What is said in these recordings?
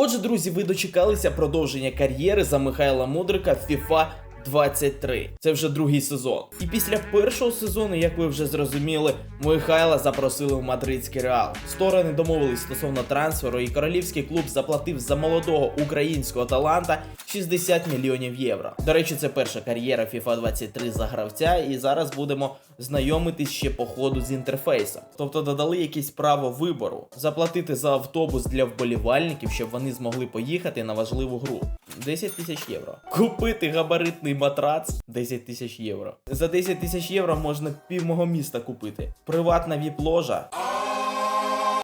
Отже, друзі, ви дочекалися продовження кар'єри за Михайла Мудрика в FIFA 23. Це вже другий сезон. І після першого сезону, як ви вже зрозуміли, Михайла запросили в мадридський реал. Сторони домовились стосовно трансферу, і королівський клуб заплатив за молодого українського таланта 60 мільйонів євро. До речі, це перша кар'єра FIFA 23 за гравця, і зараз будемо знайомитись ще по ходу з інтерфейсом. Тобто додали якесь право вибору, заплатити за автобус для вболівальників, щоб вони змогли поїхати на важливу гру. 10 тисяч євро. Купити габаритний матрац 10 тисяч євро. За 10 тисяч євро можна пів мого міста купити. Приватна віп-ложа.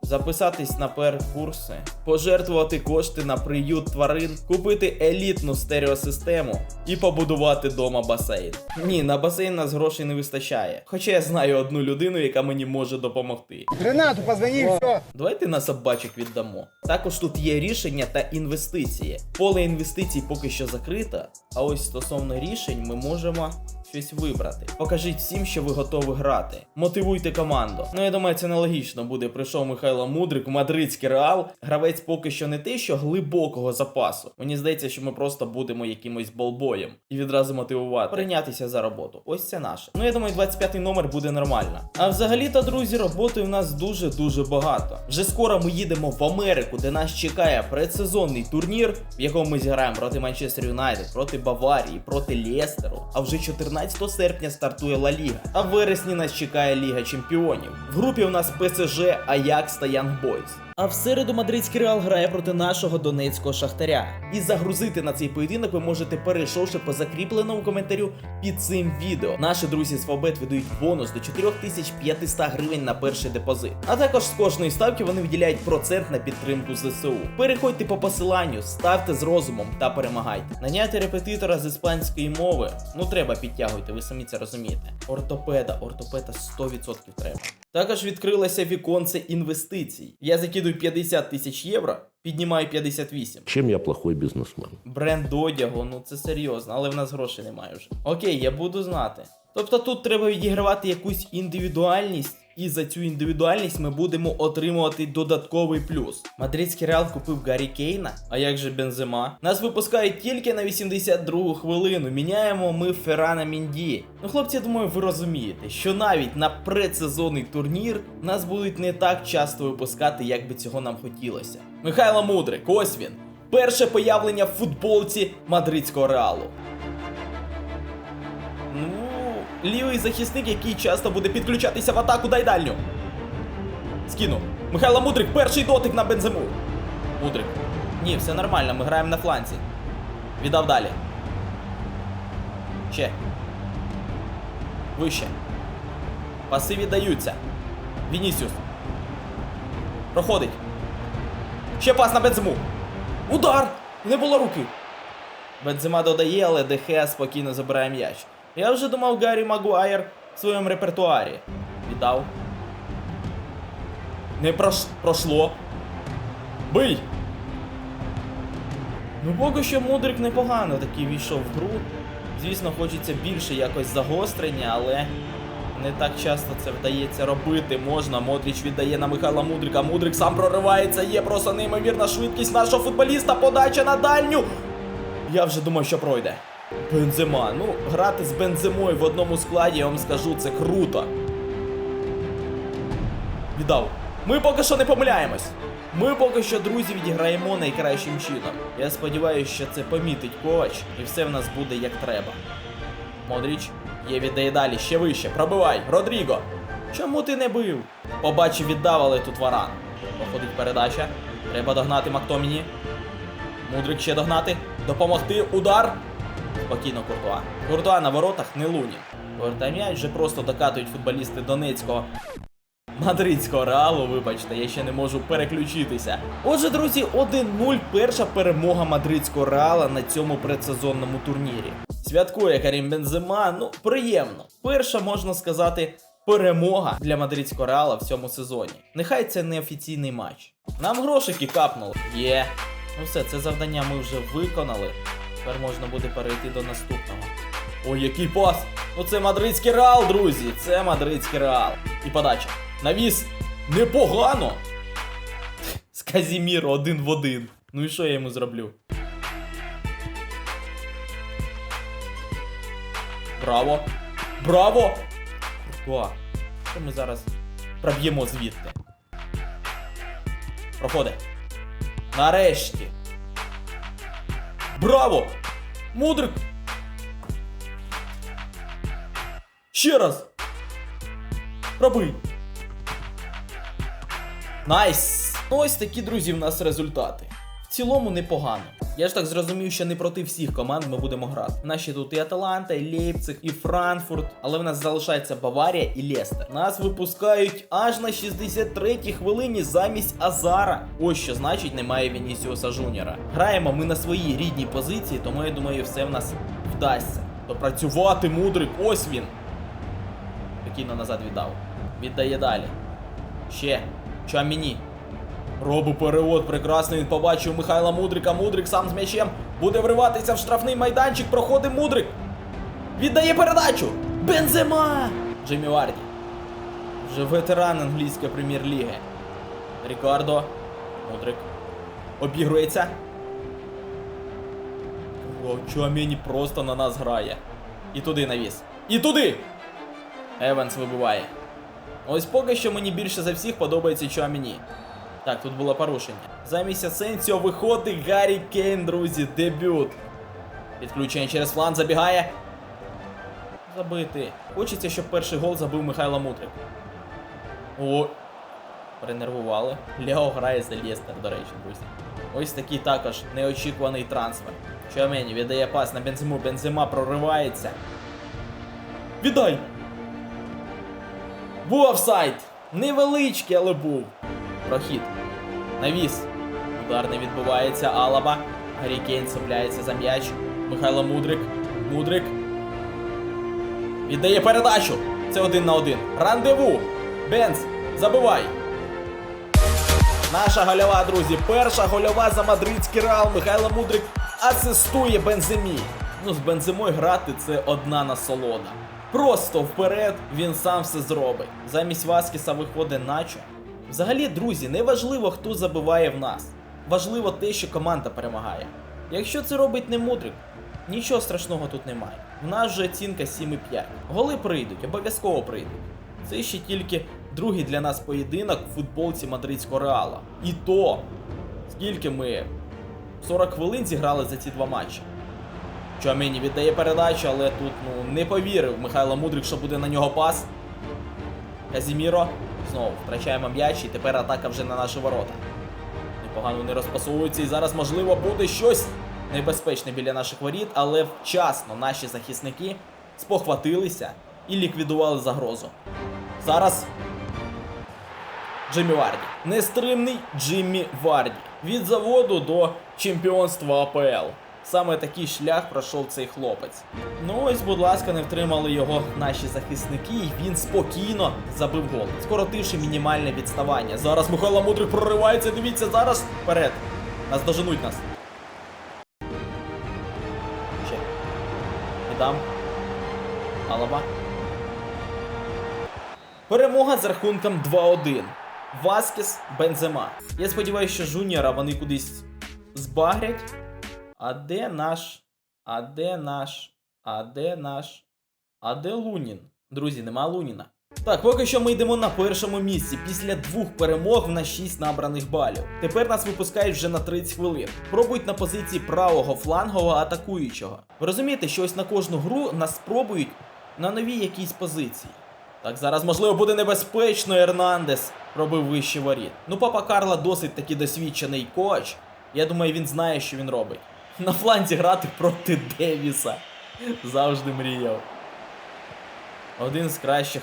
Записатись на пер-курси, пожертвувати кошти на приют тварин, купити елітну стереосистему і побудувати дома басейн. Ні, на басейн нас грошей не вистачає. Хоча я знаю одну людину, яка мені може допомогти. Ренату позвони, все. Давайте на собачок віддамо. Також тут є рішення та інвестиції. Поле інвестицій поки що закрите, а ось стосовно рішень ми можемо щось вибрати. Покажіть всім, що ви готові грати. Мотивуйте команду. Ну я думаю, це нелогічно буде. Прийшов Михайло Мудрик, мадридський реал. Гравець поки що не те, що глибокого запасу. Мені здається, що ми просто будемо якимось болбоєм і відразу мотивувати. Прийнятися за роботу. Ось це наше. Ну я думаю, 25-й номер буде нормально. А взагалі-то, друзі, роботи у нас дуже дуже багато. Вже скоро ми їдемо в Америку, де нас чекає предсезонний турнір, в якому ми зіграємо проти Манчестер Юнайтед, проти Баварії, проти Лестеру. А вже 14 серпня стартує Ла Ліга. А в вересні нас чекає Ліга Чемпіонів. В групі у нас ПСЖ, Аякс та Янг Бойс. А в середу мадридський реал грає проти нашого донецького шахтаря. І загрузити на цей поєдинок ви можете перейшовши по закріпленому коментарю під цим відео. Наші друзі з Фабет видають бонус до 4500 гривень на перший депозит. А також з кожної ставки вони виділяють процент на підтримку ЗСУ. Переходьте по посиланню, ставте з розумом та перемагайте. Наняти репетитора з іспанської мови. Ну треба підтягуйте, ви самі це розумієте. Ортопеда, ортопеда 100% треба. Також відкрилося віконце інвестицій. Я закидую 50 тисяч євро, піднімай 58. Чим я плохой бізнесмен? Бренд одягу, ну це серйозно, але в нас грошей немає вже. Окей, я буду знати. Тобто тут треба відігравати якусь індивідуальність, і за цю індивідуальність ми будемо отримувати додатковий плюс. Мадридський реал купив Гаррі Кейна, а як же Бензема? Нас випускають тільки на 82 хвилину. Міняємо ми Феррана Мінді. Ну, хлопці, я думаю, ви розумієте, що навіть на предсезонний турнір нас будуть не так часто випускати, як би цього нам хотілося. Михайло Мудрик, ось він. Перше появлення в футболці мадридського реалу. Лівий захисник, який часто буде підключатися в атаку, дай дальню. Скину. Михайло Мудрик, перший дотик на бензиму. Мудрик. Ні, все нормально, ми граємо на фланці. Віддав далі. Ще. Вище. Паси віддаються. Вінісіус. Проходить. Ще пас на бензиму. Удар! Не було руки. Бензима додає, але Дехе спокійно забирає м'яч. Я вже думав Гаррі Магуайр в своєму репертуарі. Віддав. Не прош... прошло. Бий! Ну, поки що Мудрик непогано такий війшов в гру. Звісно, хочеться більше якось загострення, але не так часто це вдається робити. Можна. Модріч віддає на Михайла Мудрика. Мудрик сам проривається. Є просто неймовірна швидкість нашого футболіста. Подача на дальню. Я вже думав, що пройде. Бензема. Ну, грати з бензимою в одному складі, я вам скажу, це круто. Віддав. Ми поки що не помиляємось. Ми поки що, друзі, відіграємо найкращим чином. Я сподіваюся, що це помітить ковач, і все в нас буде як треба. Модріч, є віддає далі, ще вище. Пробивай, Родріго. Чому ти не бив? Побачив, віддав, але тут варан. Походить передача. Треба догнати Мактоміні. Мудрик ще догнати. Допомогти. Удар. Спокійно, Куртуа. Куртуа на воротах не луні. Повертай м'яч вже просто докатують футболісти Донецького. Мадридського реалу, вибачте, я ще не можу переключитися. Отже, друзі, 1-0 перша перемога мадридського реала на цьому предсезонному турнірі. Святкує Карім Бензема, ну приємно. Перша, можна сказати, перемога для мадридського реала в цьому сезоні. Нехай це не офіційний матч. Нам грошики капнули. Є. Ну все, це завдання ми вже виконали. Тепер можна буде перейти до наступного. Ой, який пас! Ну це мадридський реал, друзі! Це мадридський реал. І подача. Навіс непогано. З Казіміро один в один. Ну і що я йому зроблю? Браво! Браво! Куртуа. Що ми зараз проб'ємо звідти? Проходить. Нарешті. Браво! Мудрик! Ще раз! Роби! Найс! Ну ось такі, друзі, в нас результати. В цілому непогано. Я ж так зрозумів, що не проти всіх команд ми будемо грати. Наші тут і Аталанта, і Лейпциг, і Франкфурт, але в нас залишається Баварія і Лестер. Нас випускають аж на 63-й хвилині замість Азара. Ось що значить немає Вінісіуса Жуніора. Граємо ми на своїй рідній позиції, тому я думаю, все в нас вдасться. Допрацювати мудрик, ось він. Спокійно назад віддав. Віддає далі. Ще. Чаміні. Робу перевод прекрасний. Він побачив Михайла Мудрика. Мудрик сам з м'ячем буде вриватися в штрафний майданчик. Проходить Мудрик. Віддає передачу. Бензема! Джиммі Варді. Вже ветеран англійської прем'єр-ліги. Рікардо. Мудрик. Обігрується. О, Чуамені просто на нас грає. І туди навіс. І туди! Еванс вибиває. Ось поки що мені більше за всіх подобається Чуамені. Так, тут було порушення. Замість Асенсіо виходить Гаррі Кейн, друзі, дебют. Підключення через фланг забігає. Забити. Хочеться, щоб перший гол забив Михайло Мутрик. О, перенервували. Лео грає за Лестер, до речі, друзі. Ось такий також неочікуваний трансфер. Чуамені віддає пас на Бензиму. Бензима проривається. Віддай! Був офсайд! Невеличкий, але був. Прохід. Навіс. Удар не відбувається. Алаба. Гаррі Кейн цепляється за м'яч. Михайло Мудрик. Мудрик. Віддає передачу. Це один на один. Рандеву. Бенц. Забивай. Наша гольова, друзі. Перша гольова за мадридський реал. Михайло Мудрик асистує Бенземі. Ну, з Бенземою грати це одна насолода. Просто вперед він сам все зробить. Замість Васкіса виходить Начо. Взагалі, друзі, не важливо, хто забиває в нас. Важливо те, що команда перемагає. Якщо це робить не мудрик, нічого страшного тут немає. В нас вже оцінка 7,5. Голи прийдуть, обов'язково прийдуть. Це ще тільки другий для нас поєдинок в футболці мадридського реала. І то, скільки ми 40 хвилин зіграли за ці два матчі. Чуамені віддає передачу, але тут ну, не повірив Михайло Мудрик, що буде на нього пас. Казіміро. Знову втрачаємо м'яч і тепер атака вже на наші ворота. Непогано вони розпасовуються і зараз, можливо, буде щось небезпечне біля наших воріт, але вчасно наші захисники спохватилися і ліквідували загрозу. Зараз Джиммі Варді. Нестримний Джиммі Варді. Від заводу до чемпіонства АПЛ. Саме такий шлях пройшов цей хлопець. Ну ось, будь ласка, не втримали його наші захисники, і він спокійно забив гол, скоротивши мінімальне відставання. Зараз Михайло Мудрик проривається. Дивіться, зараз вперед. Нас доженуть нас. Ще. Віддам. Алаба. Перемога з рахунком 2-1. Васкес Бензема. Я сподіваюся, що Жуніора вони кудись збагрять. А де наш? А де наш? А де наш? А де Лунін? Друзі, нема Луніна. Так, поки що ми йдемо на першому місці після двох перемог на 6 набраних балів. Тепер нас випускають вже на 30 хвилин. Пробують на позиції правого флангового атакуючого. Ви розумієте, що ось на кожну гру нас спробують на новій якійсь позиції. Так, зараз можливо буде небезпечно. Ернандес пробив вище воріт. Ну, папа Карла досить таки досвідчений коч. Я думаю, він знає, що він робить. На фланзі грати проти Девіса. Завжди мріяв. Один з кращих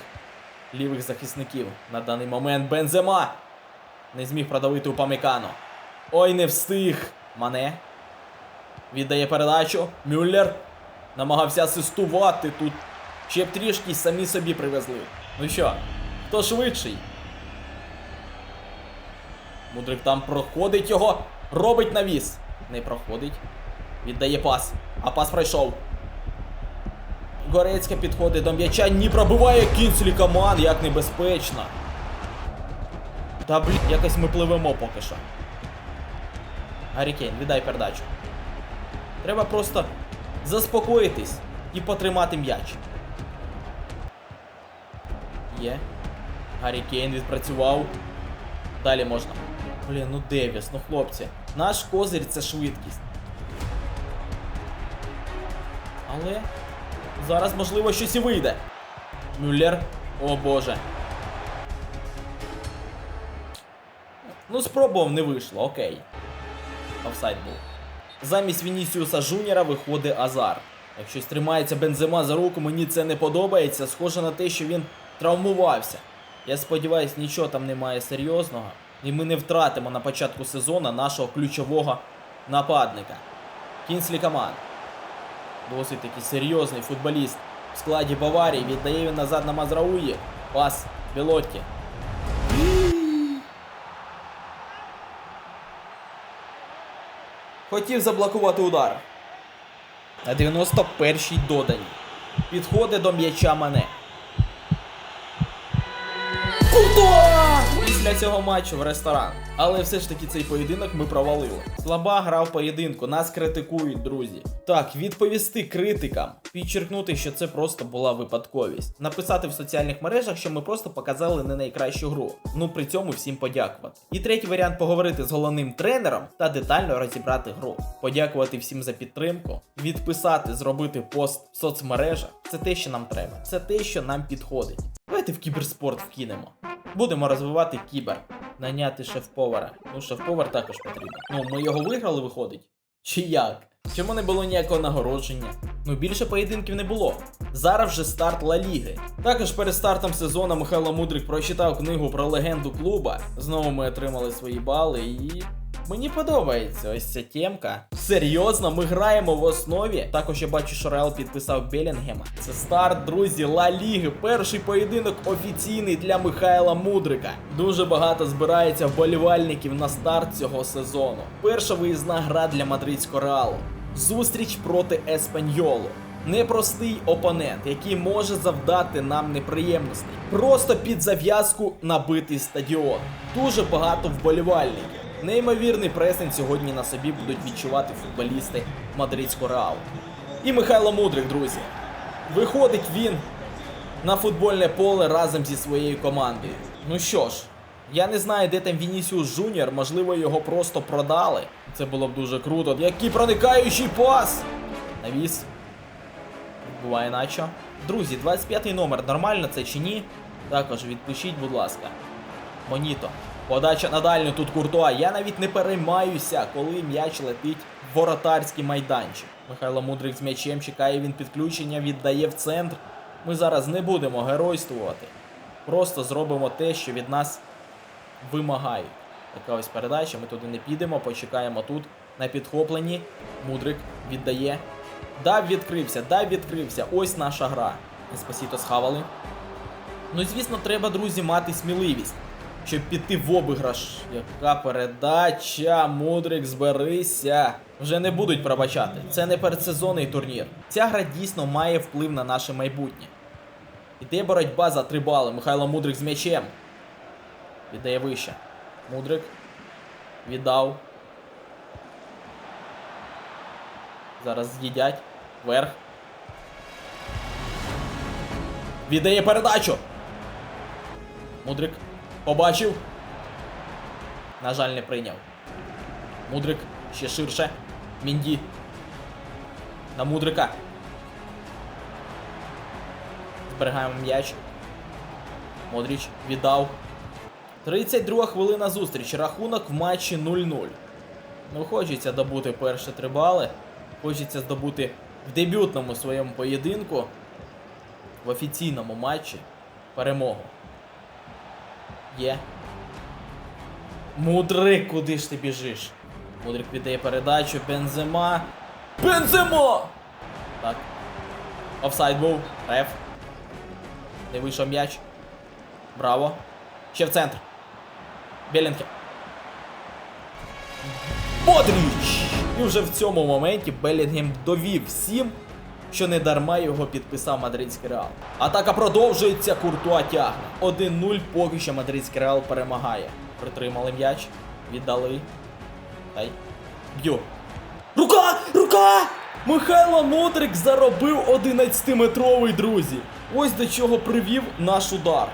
лівих захисників на даний момент Бензема. Не зміг продавити у Памікано. Ой, не встиг. Мане. Віддає передачу. Мюллер. Намагався асистувати тут. Ще б трішки самі собі привезли. Ну що, хто швидший? Мудрик там проходить його. Робить навіс. Не проходить. Віддає пас. А пас пройшов. Горецька підходить до м'яча. Ні пробиває Кінслі команд, як небезпечно. Та блін, якось ми пливемо поки що. Гаррі Кейн, віддай передачу. Треба просто заспокоїтись і потримати м'яч. Є. Гаррі Кейн відпрацював. Далі можна. Блін, ну Девіс, ну хлопці. Наш козир це швидкість. Але зараз, можливо, щось і вийде. Мюллер. О боже. Ну, спробував, не вийшло, окей. Офсайд був. Замість Вінісіуса Жуніора виходить Азар. Якщо тримається Бензема за руку, мені це не подобається. Схоже на те, що він травмувався. Я сподіваюся, нічого там немає серйозного. І ми не втратимо на початку сезону нашого ключового нападника. Кінслі Каман. Досить такий серйозний футболіст в складі Баварії. Віддає він назад на Мазрауї. Пас Білотті. Хотів заблокувати удар. На 91-й додані. Підходить до м'яча Мане. Куртуа! Цього матчу в ресторан. Але все ж таки цей поєдинок ми провалили. Слаба гра в поєдинку, нас критикують, друзі. Так, відповісти критикам, підчеркнути, що це просто була випадковість. Написати в соціальних мережах, що ми просто показали не найкращу гру. Ну при цьому всім подякувати. І третій варіант поговорити з головним тренером та детально розібрати гру. Подякувати всім за підтримку, відписати, зробити пост в соцмережах. Це те, що нам треба. Це те, що нам підходить. Давайте в кіберспорт вкинемо. Будемо розвивати кібер, наняти шеф-повара. Ну, шеф-повар також потрібен. Ну, ми його виграли, виходить. Чи як? Чому не було ніякого нагородження? Ну більше поєдинків не було. Зараз вже старт Ла Ліги. Також перед стартом сезону Михайло Мудрик прочитав книгу про легенду клуба. Знову ми отримали свої бали і. Мені подобається ось ця темка. Серйозно, ми граємо в основі. Також я бачу, що Реал підписав Белінгема. Це старт, друзі, Ла Ліги. Перший поєдинок офіційний для Михайла Мудрика. Дуже багато збирається вболівальників на старт цього сезону. Перша виїзна гра для мадридського реалу. Зустріч проти Еспаньолу. Непростий опонент, який може завдати нам неприємностей. Просто під зав'язку набитий стадіон. Дуже багато вболівальників. Неймовірний пресинг сьогодні на собі будуть відчувати футболісти мадридського реалу. І Михайло Мудрик, друзі. Виходить він на футбольне поле разом зі своєю командою. Ну що ж, я не знаю, де там Вінісіус Жуніор, можливо, його просто продали. Це було б дуже круто. Який проникаючий пас! Навіс. Буває начо. Друзі, 25 номер, нормально це чи ні? Також відпишіть, будь ласка. Моніто. Подача на дальню тут Куртуа. Я навіть не переймаюся, коли м'яч летить в воротарський майданчик. Михайло Мудрик з м'ячем чекає він підключення, віддає в центр. Ми зараз не будемо геройствувати. Просто зробимо те, що від нас вимагають. Така ось передача, ми туди не підемо, почекаємо тут на підхопленні. Мудрик віддає. Дав відкрився, дав відкрився. Ось наша гра. Еспасіто схавали. Ну, звісно, треба, друзі, мати сміливість, щоб піти в обіграш. Яка передача, Мудрик, зберися. Вже не будуть пробачати. Це не передсезонний турнір. Ця гра дійсно має вплив на наше майбутнє. Іде боротьба за три бали. Михайло Мудрик з м'ячем. Віддає вище. Мудрик. Віддав. Зараз з'їдять. Вверх. Віддає передачу. Мудрик побачив. На жаль, не прийняв. Мудрик ще ширше. Мінді. На Мудрика. Зберігаємо м'яч. Модріч віддав. 32 хвилина зустріч. Рахунок в матчі 0-0. Ну, хочеться добути перші три бали. Хочеться здобути в дебютному своєму поєдинку. В офіційному матчі перемогу. Є. Мудрик, куди ж ти біжиш? Мудрик віддає передачу. Бензема. Бензема! Так. Офсайд був. Реф. Не вийшов м'яч. Браво. Ще в центр. Белінке. Бодріч! І вже в цьому моменті Белінгем довів всім, що не дарма його підписав мадридський реал. Атака продовжується, Куртуа тягне. 1-0 поки що мадридський реал перемагає. Притримали м'яч, віддали. Дай. Б'ю. Рука! Рука! Михайло Мудрик заробив 11-метровий, друзі. Ось до чого привів наш удар.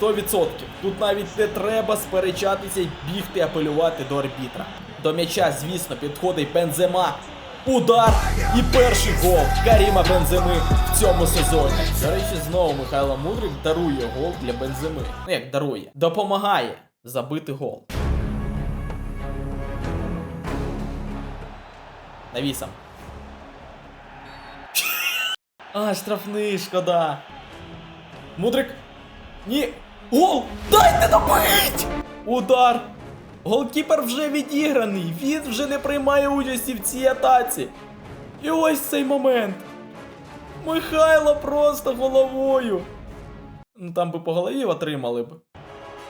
100%. Тут навіть не треба сперечатися і бігти апелювати до арбітра. До м'яча, звісно, підходить Бензема. Удар і перший гол Каріма Бенземи в цьому сезоні. До речі, знову Михайло Мудрик дарує гол для Бенземи. Ну як дарує, допомагає забити гол. Навісом. А, штрафний, шкода. Мудрик. Ні. Гол! Дайте добить! Удар! Голкіпер вже відіграний, він вже не приймає участі в цій атаці. І ось цей момент. Михайло просто головою. Ну там би по голові отримали б.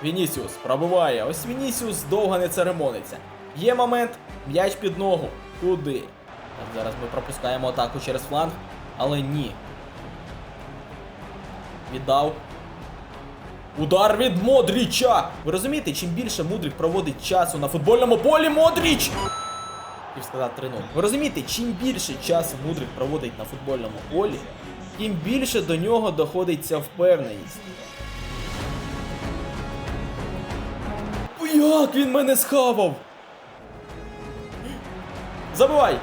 Вінісіус пробиває. Ось Вінісіус довго не церемониться. Є момент, м'яч під ногу. Куди? Так, зараз ми пропускаємо атаку через фланг, але ні. Віддав. Удар від Модріча! Ви розумієте, чим більше Мудрик проводить часу на футбольному полі Модріч! Хотів сказати 3-0. Ви розумієте, чим більше часу Мудрик проводить на футбольному полі, тим більше до нього доходить ця впевненість. Як він мене схавав? Забивай!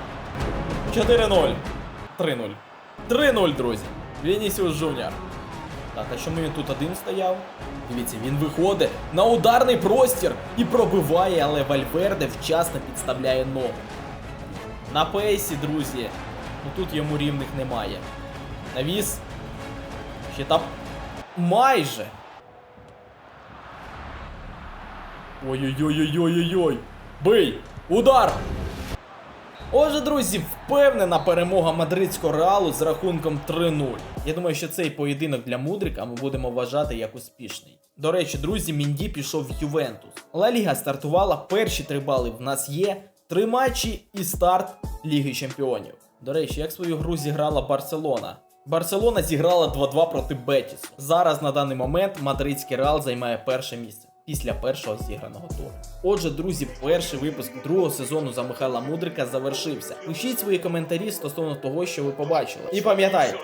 4-0. 3-0. 3-0, друзі. Вінісіус Жуніор. А чому він тут один стояв? Дивіться, він виходить на ударний простір і пробиває, але Вальверде вчасно підставляє ногу. На пейсі, друзі. Ну тут йому рівних немає. Навіс. Ще там. Майже. Ой-ой-ой-ой-ой-ой. Бий! Удар! Отже, друзі, впевнена перемога мадридського реалу з рахунком 3-0. Я думаю, що цей поєдинок для Мудрика ми будемо вважати як успішний. До речі, друзі, Мінді пішов в Ювентус. Ла Ліга стартувала, перші три бали в нас є, три матчі і старт Ліги Чемпіонів. До речі, як свою гру зіграла Барселона? Барселона зіграла 2-2 проти Бетісу. Зараз на даний момент мадридський реал займає перше місце після першого зіграного туру. Отже, друзі, перший випуск другого сезону за Михайла Мудрика завершився. Пишіть свої коментарі стосовно того, що ви побачили. І пам'ятайте,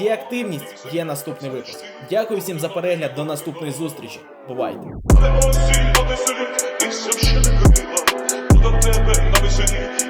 є активність, є наступний випуск. Дякую всім за перегляд. До наступної зустрічі. Бувайте! Тебе на весені,